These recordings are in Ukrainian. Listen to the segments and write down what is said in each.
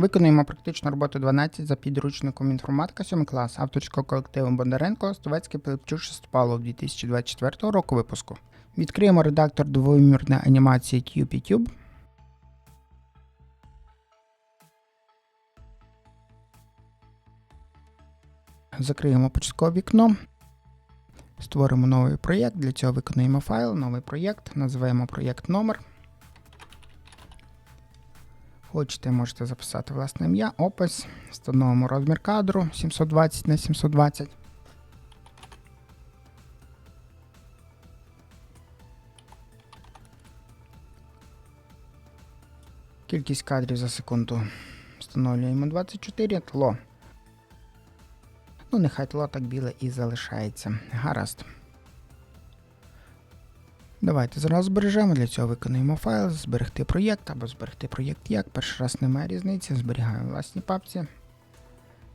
Виконуємо практичну роботу 12 за підручником інформатика 7 клас авторського колективу Бондаренко Стовецький Пилипчук Шестопалов 2024 року випуску. Відкриємо редактор двомірної анімації QPTube. Закриємо початкове вікно. Створимо новий проєкт. Для цього виконуємо файл, новий проєкт, називаємо проєкт номер. Хочете, можете записати власне ім'я, опис, встановимо розмір кадру 720 на 720. Кількість кадрів за секунду встановлюємо 24 тло. Ну, нехай тло так біле і залишається. Гаразд. Давайте зараз збережемо. Для цього виконуємо файл, зберегти проєкт або зберегти проєкт як. Перший раз немає різниці, зберігаємо в власній папці.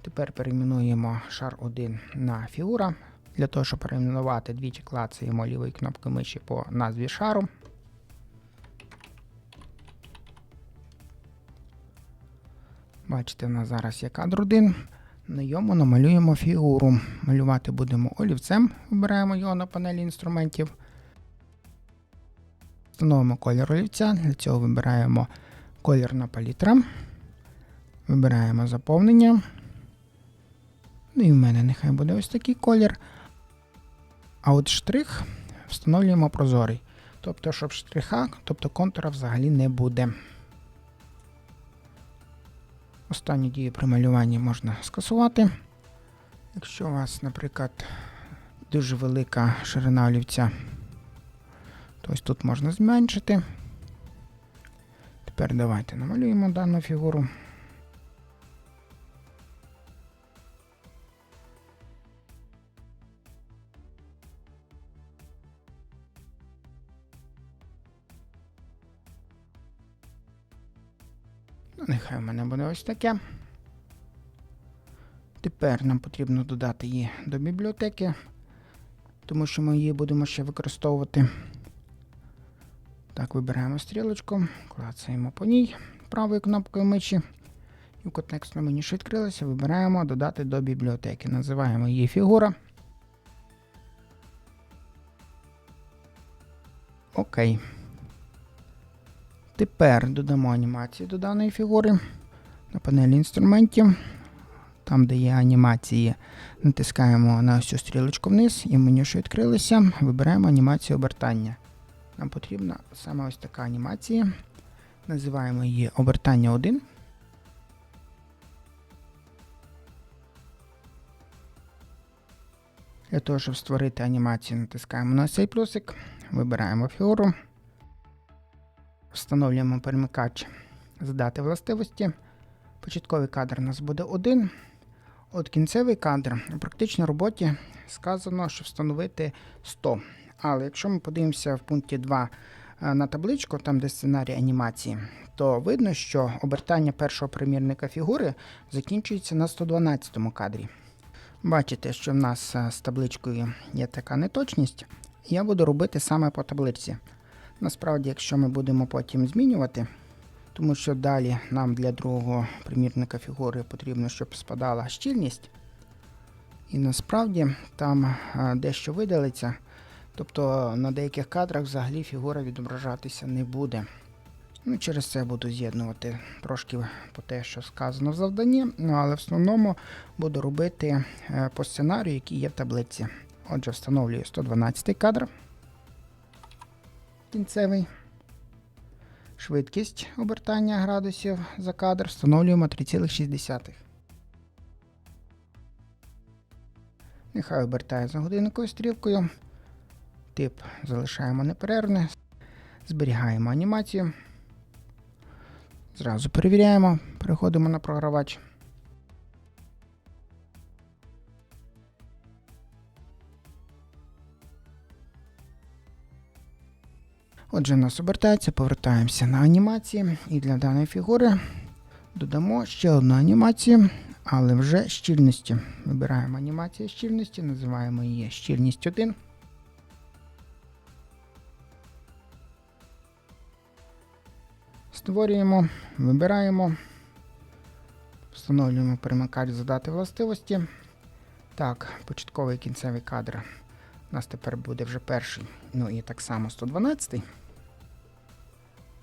Тепер перейменуємо шар 1 на фігура. Для того, щоб перейменувати двічі клацаємо лівою кнопкою миші по назві шару. Бачите, у нас зараз є кадр 1. На йому намалюємо фігуру. Малювати будемо олівцем, вибираємо його на панелі інструментів. Встановимо колір олівця, для цього вибираємо колірна палітра. Вибираємо заповнення. Ну і в мене нехай буде ось такий колір. А от штрих встановлюємо прозорий. Тобто, щоб штриха, тобто контура взагалі не буде. Останню дію при малюванні можна скасувати. Якщо у вас, наприклад, дуже велика ширина олівця, ось тут можна зменшити. Тепер давайте намалюємо дану фігуру. Ну, нехай в мене буде ось таке. Тепер нам потрібно додати її до бібліотеки, тому що ми її будемо ще використовувати. Так, вибираємо стрілочку, клацаємо по ній правою кнопкою миші. І в контекстному меню, відкрилося, вибираємо додати до бібліотеки. Називаємо її фігура. Окей. Тепер додамо анімацію до даної фігури на панелі інструментів. Там, де є анімації, натискаємо на ось цю стрілочку вниз і меню, що відкрилося, вибираємо анімацію обертання. Нам потрібна саме ось така анімація. Називаємо її обертання 1. Для того, щоб створити анімацію, натискаємо на цей плюсик, вибираємо фігуру, встановлюємо перемикач задати властивості. Початковий кадр у нас буде 1. От кінцевий кадр у практичній роботі сказано, що встановити 100. Але якщо ми подивимося в пункті 2 е, на табличку, там де сценарій анімації, то видно, що обертання першого примірника фігури закінчується на 112 кадрі. Бачите, що в нас е, з табличкою є така неточність. Я буду робити саме по таблиці. Насправді, якщо ми будемо потім змінювати, тому що далі нам для другого примірника фігури потрібно, щоб спадала щільність. І насправді там е, дещо видалиться. Тобто на деяких кадрах взагалі фігура відображатися не буде. Ну, Через це буду з'єднувати трошки по те, що сказано в завданні, ну, але в основному буду робити е, по сценарію, який є в таблиці. Отже, встановлюю 112 кадр. Кінцевий. Швидкість обертання градусів за кадр встановлюємо 3,6. Нехай обертає за годинниковою стрілкою. Тип залишаємо неперервне. Зберігаємо анімацію. Зразу перевіряємо, переходимо на програвач. Отже, у нас обертається, повертаємося на анімації і для даної фігури додамо ще одну анімацію, але вже щільності. Вибираємо анімацію щільності, називаємо її щільність 1. Створюємо, вибираємо. Встановлюємо перемикач задати властивості. Так, початковий кінцевий кадр. У нас тепер буде вже перший. Ну і так само 112.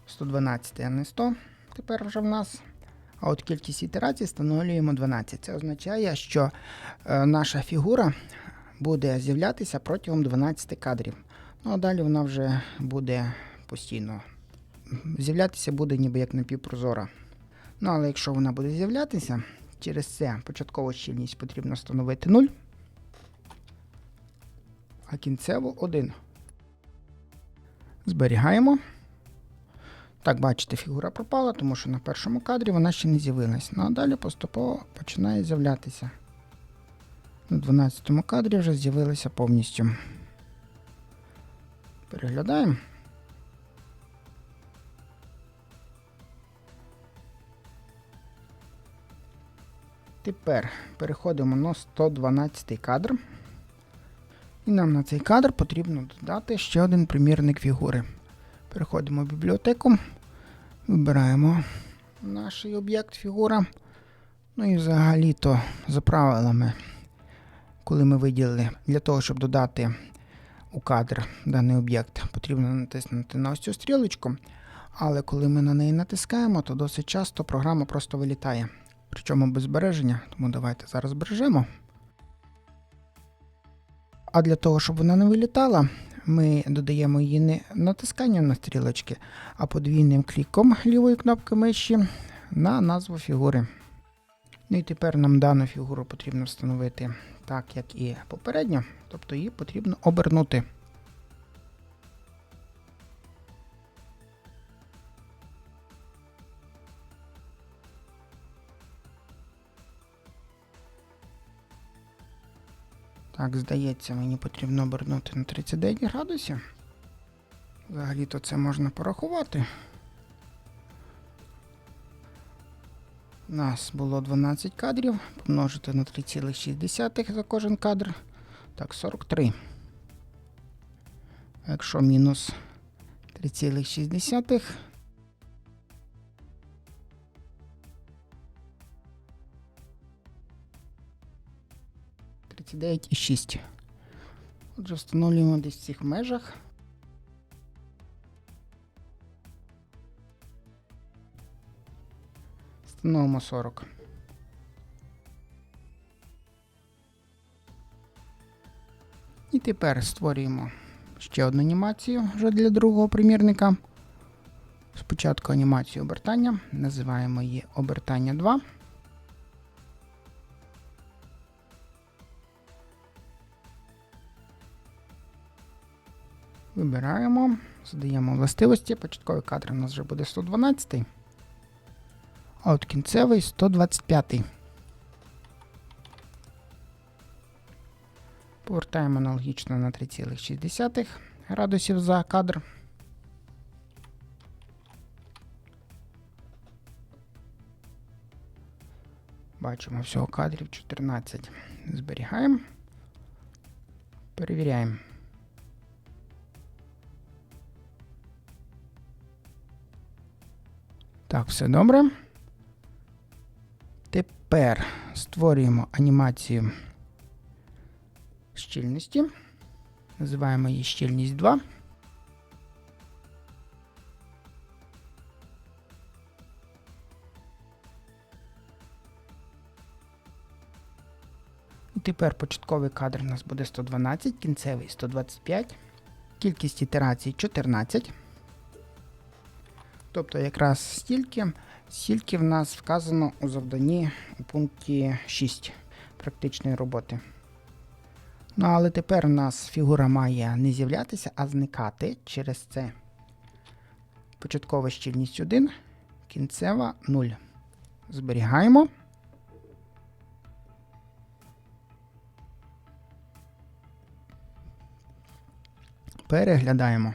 112, а не 100. Тепер вже в нас. А от кількість ітерацій встановлюємо 12. Це означає, що е, наша фігура буде з'являтися протягом 12 кадрів. Ну а далі вона вже буде постійно. З'являтися буде ніби як напівпрозора. Ну, але якщо вона буде з'являтися, через це початкову щільність потрібно встановити 0, а кінцеву 1. Зберігаємо. Так, бачите, фігура пропала, тому що на першому кадрі вона ще не з'явилась. Ну а далі поступово починає з'являтися. На 12 кадрі вже з'явилася повністю. Переглядаємо. Тепер переходимо на 112 кадр. І нам на цей кадр потрібно додати ще один примірник фігури. Переходимо в бібліотеку, вибираємо наш об'єкт фігура. Ну і взагалі-то за правилами, коли ми виділили для того, щоб додати у кадр даний об'єкт, потрібно натиснути на ось цю стрілочку. Але коли ми на неї натискаємо, то досить часто програма просто вилітає. Причому без збереження, тому давайте зараз збережемо. А для того, щоб вона не вилітала, ми додаємо її не натисканням на стрілочки, а подвійним кліком лівої кнопки миші на назву фігури. Ну і тепер нам дану фігуру потрібно встановити так, як і попередньо, тобто її потрібно обернути. Так, здається, мені потрібно обернути на 39 градусів. Взагалі-то це можна порахувати. У нас було 12 кадрів, помножити на 3,6 за кожен кадр. Так, 43. Якщо мінус 3,6. Тридцять і 6. Отже, встановлюємо десь в цих межах. Встановимо 40. І тепер створюємо ще одну анімацію вже для другого примірника. Спочатку анімацію обертання. Називаємо її обертання 2. Вибираємо, задаємо властивості. Початковий кадр у нас вже буде 112. А от кінцевий 125. Повертаємо аналогічно на 3,6 градусів за кадр. Бачимо всього кадрів 14. Зберігаємо. Перевіряємо. Так, все добре. Тепер створюємо анімацію щільності. Називаємо її щільність 2. І тепер початковий кадр у нас буде 112, кінцевий 125, кількість ітерацій 14. Тобто якраз стільки, стільки в нас вказано у завданні у пункті 6 практичної роботи. Ну, але тепер у нас фігура має не з'являтися, а зникати через це. Початкова щільність 1, кінцева 0. Зберігаємо. Переглядаємо.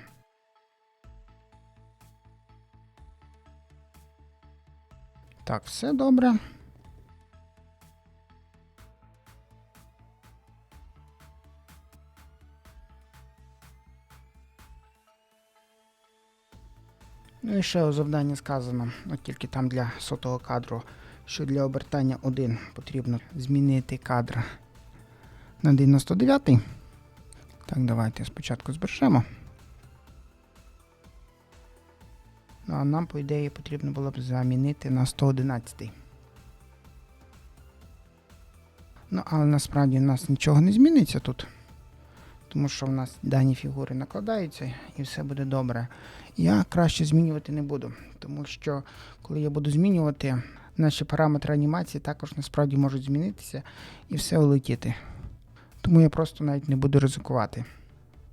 Так, все добре. Ну і ще у завданні сказано, от тільки там для сотого кадру, що для обертання 1 потрібно змінити кадр на 99. Так, давайте спочатку збережемо. Ну, а нам, по ідеї, потрібно було б замінити на 111. Ну, але насправді в нас нічого не зміниться тут. Тому що в нас дані фігури накладаються і все буде добре. Я краще змінювати не буду, тому що коли я буду змінювати, наші параметри анімації також насправді можуть змінитися і все улетіти. Тому я просто навіть не буду ризикувати.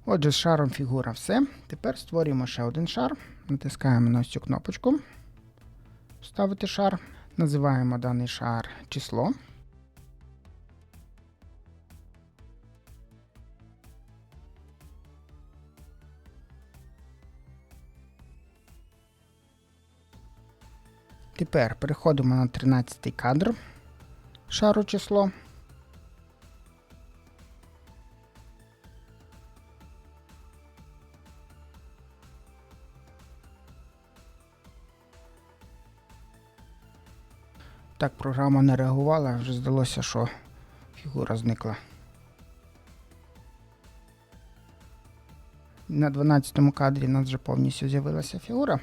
Отже, з шаром фігура все. Тепер створюємо ще один шар. Натискаємо на цю кнопочку. Вставити шар. Називаємо даний шар число. Тепер переходимо на 13 кадр шару число. Так, програма не реагувала, вже здалося, що фігура зникла. На 12 му кадрі у нас вже повністю з'явилася фігура.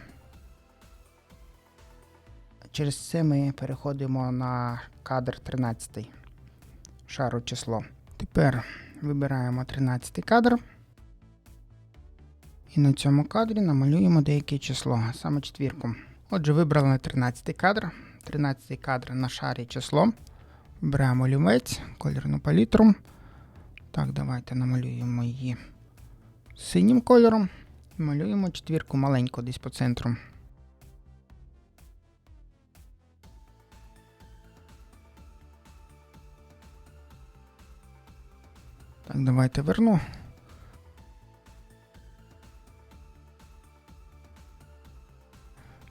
Через це ми переходимо на кадр 13 шару число. Тепер вибираємо 13 кадр. І на цьому кадрі намалюємо деяке число, саме четвірку. Отже, вибрали 13 кадр. 13 кадр на шарі число. Вибираємо олівець, кольорну палітру. Так, давайте намалюємо її синім кольором. Малюємо четвірку маленьку десь по центру. Так, давайте верну.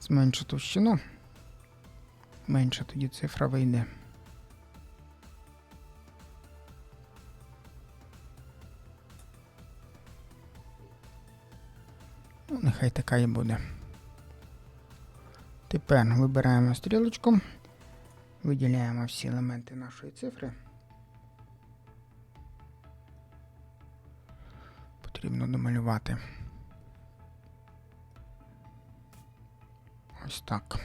Зменшу товщину. Менше тоді цифра вийде. Ну, нехай така і буде. Тепер вибираємо стрілочку, виділяємо всі елементи нашої цифри. Потрібно домалювати. Ось так.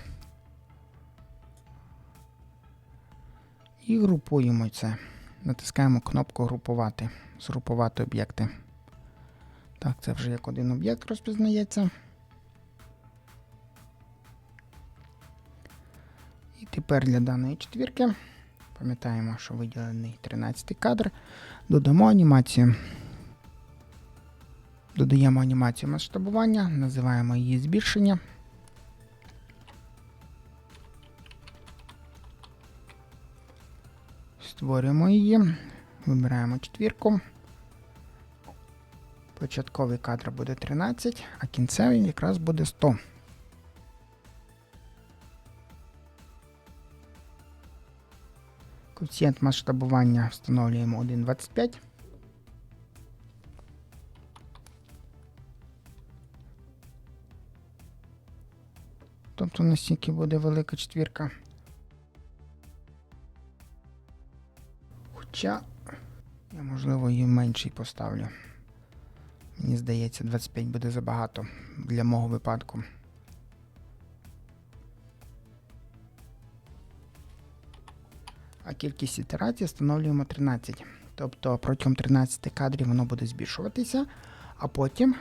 І групуємо це. Натискаємо кнопку Групувати. Згрупувати об'єкти. Так, це вже як один об'єкт розпізнається. І тепер для даної четвірки пам'ятаємо, що виділений 13 кадр. Додамо анімацію. Додаємо анімацію масштабування, називаємо її збільшення. Створюємо її, вибираємо четвірку. Початковий кадр буде 13, а кінцевий якраз буде 100. Коефіцієнт масштабування встановлюємо 1,25. Тобто настільки буде велика четвірка. Хоча я, можливо, її менший поставлю. Мені здається, 25 буде забагато для мого випадку. А кількість ітерацій встановлюємо 13. Тобто протягом 13 кадрів воно буде збільшуватися, а потім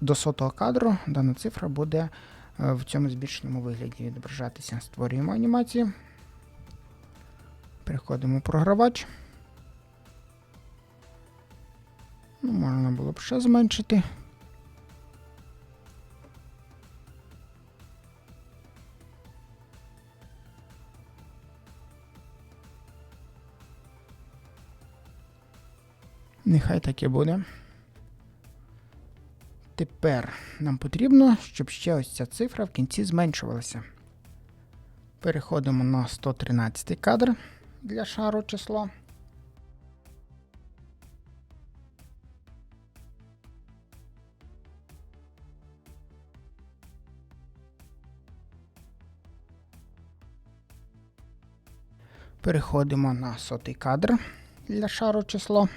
до сотого кадру дана цифра буде е, в цьому збільшеному вигляді відображатися. Створюємо анімацію. Переходимо в програвач. Ну, можна було б ще зменшити. Нехай так і буде. Тепер нам потрібно, щоб ще ось ця цифра в кінці зменшувалася. Переходимо на 113 кадр для шару число. Переходимо на сотий кадр для шару число.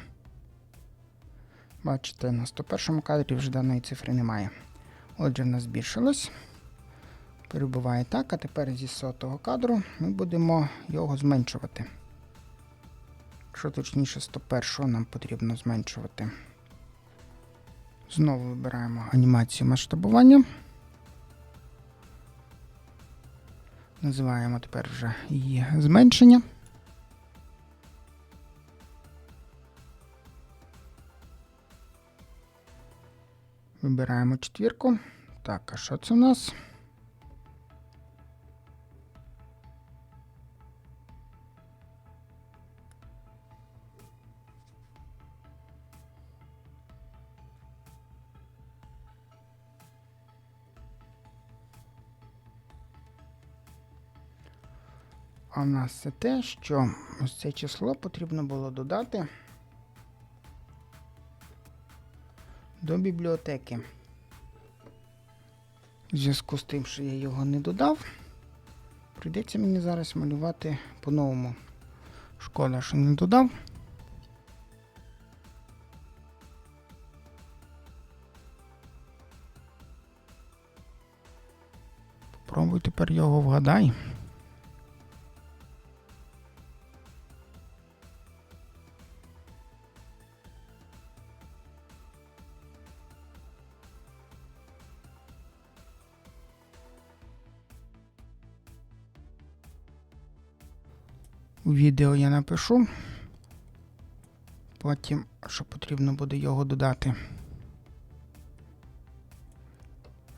Бачите, на 101 кадрі вже даної цифри немає. Отже, в нас збільшилось. Перебуває так, а тепер зі сотого кадру ми будемо його зменшувати. Якщо точніше 101 нам потрібно зменшувати. Знову вибираємо анімацію масштабування. Називаємо тепер вже її зменшення. Вибираємо четвірку. Так, а що це у нас? А в нас це те, що ось це число потрібно було додати до бібліотеки. В зв'язку з тим, що я його не додав, прийдеться мені зараз малювати по-новому. Шкода, що не додав. Попробуй тепер його вгадай. Відео я напишу. Потім, що потрібно буде його додати.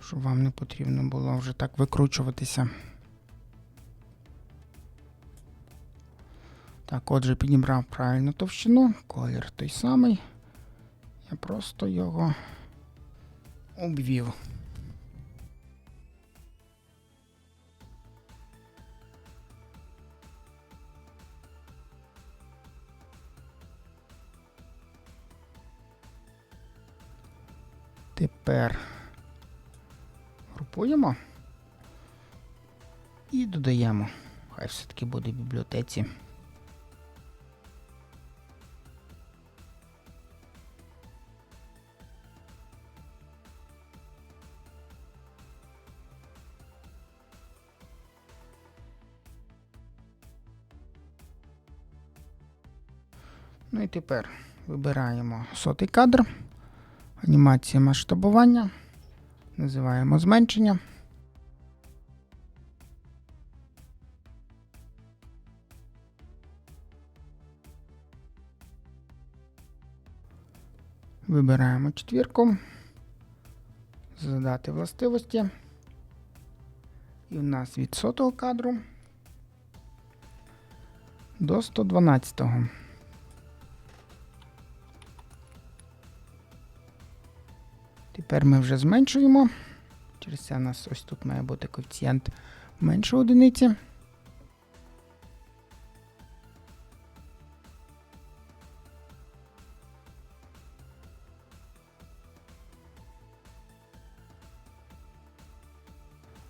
Щоб вам не потрібно було вже так викручуватися. Так, отже, підібрав правильну товщину, колір той самий. Я просто його обвів. Тепер групуємо і додаємо. Хай все-таки буде в бібліотеці. Ну і тепер вибираємо сотий кадр. Анімація масштабування. Називаємо зменшення. Вибираємо четвірку. Задати властивості. І в нас від сотого кадру до 112. Тепер ми вже зменшуємо. Через це у нас ось тут має бути коефіцієнт менше одиниці.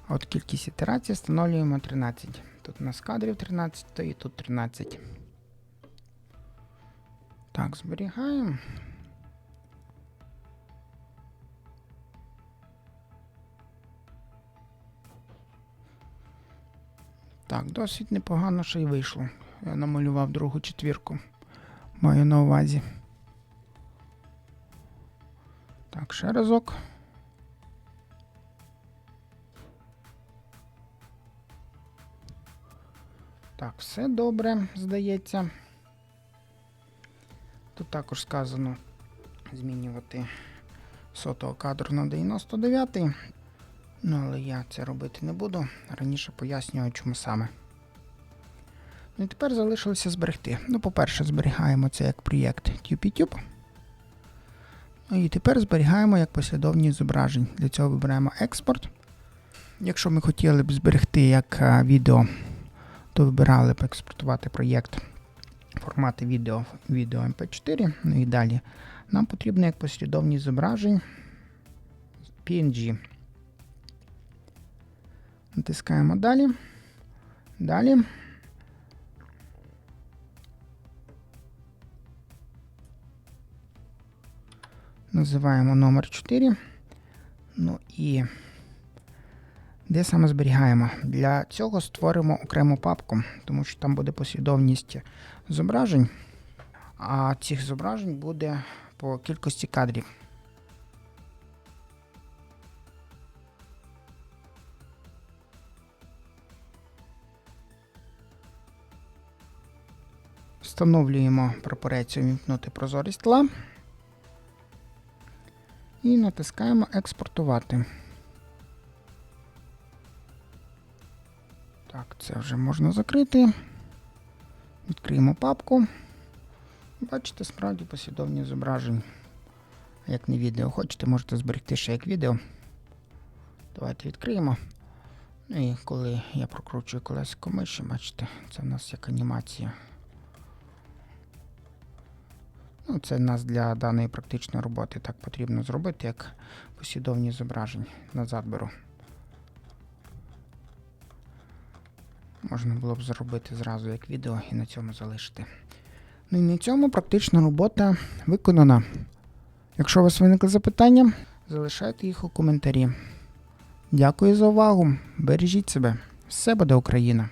От кількість ітерацій встановлюємо 13. Тут у нас кадрів 13 і тут 13. Так, зберігаємо. Так, досить непогано ще й вийшло. Я намалював другу четвірку. Маю на увазі. Так, ще разок. Так, все добре, здається. Тут також сказано змінювати сотого кадру на 99. Ну, але я це робити не буду. Раніше пояснював, чому саме. Ну і тепер залишилося зберегти. Ну, по-перше, зберігаємо це як проєкт TubeTube. Ну і тепер зберігаємо як послідовність зображень. Для цього вибираємо експорт. Якщо ми хотіли б зберегти як відео, то вибирали б експортувати проєкт формати відео відео MP4. Ну і далі. Нам потрібно як послідовність зображень PNG. Натискаємо далі. Далі. Називаємо номер 4. Ну і де саме зберігаємо? Для цього створимо окрему папку, тому що там буде послідовність зображень, а цих зображень буде по кількості кадрів. Встановлюємо прапорець увімкнути прозорість тла і натискаємо експортувати. Так, це вже можна закрити. Відкриємо папку. Бачите, справді послідовні зображень, як не відео. Хочете, можете зберегти ще як відео. Давайте відкриємо. Ну і коли я прокручую колесико миші, бачите, це в нас як анімація. Ну, це нас для даної практичної роботи так потрібно зробити, як послідовні зображення. Назад беру. Можна було б зробити зразу як відео і на цьому залишити. Ну і на цьому практична робота виконана. Якщо у вас виникли запитання, залишайте їх у коментарі. Дякую за увагу. Бережіть себе. Все буде Україна!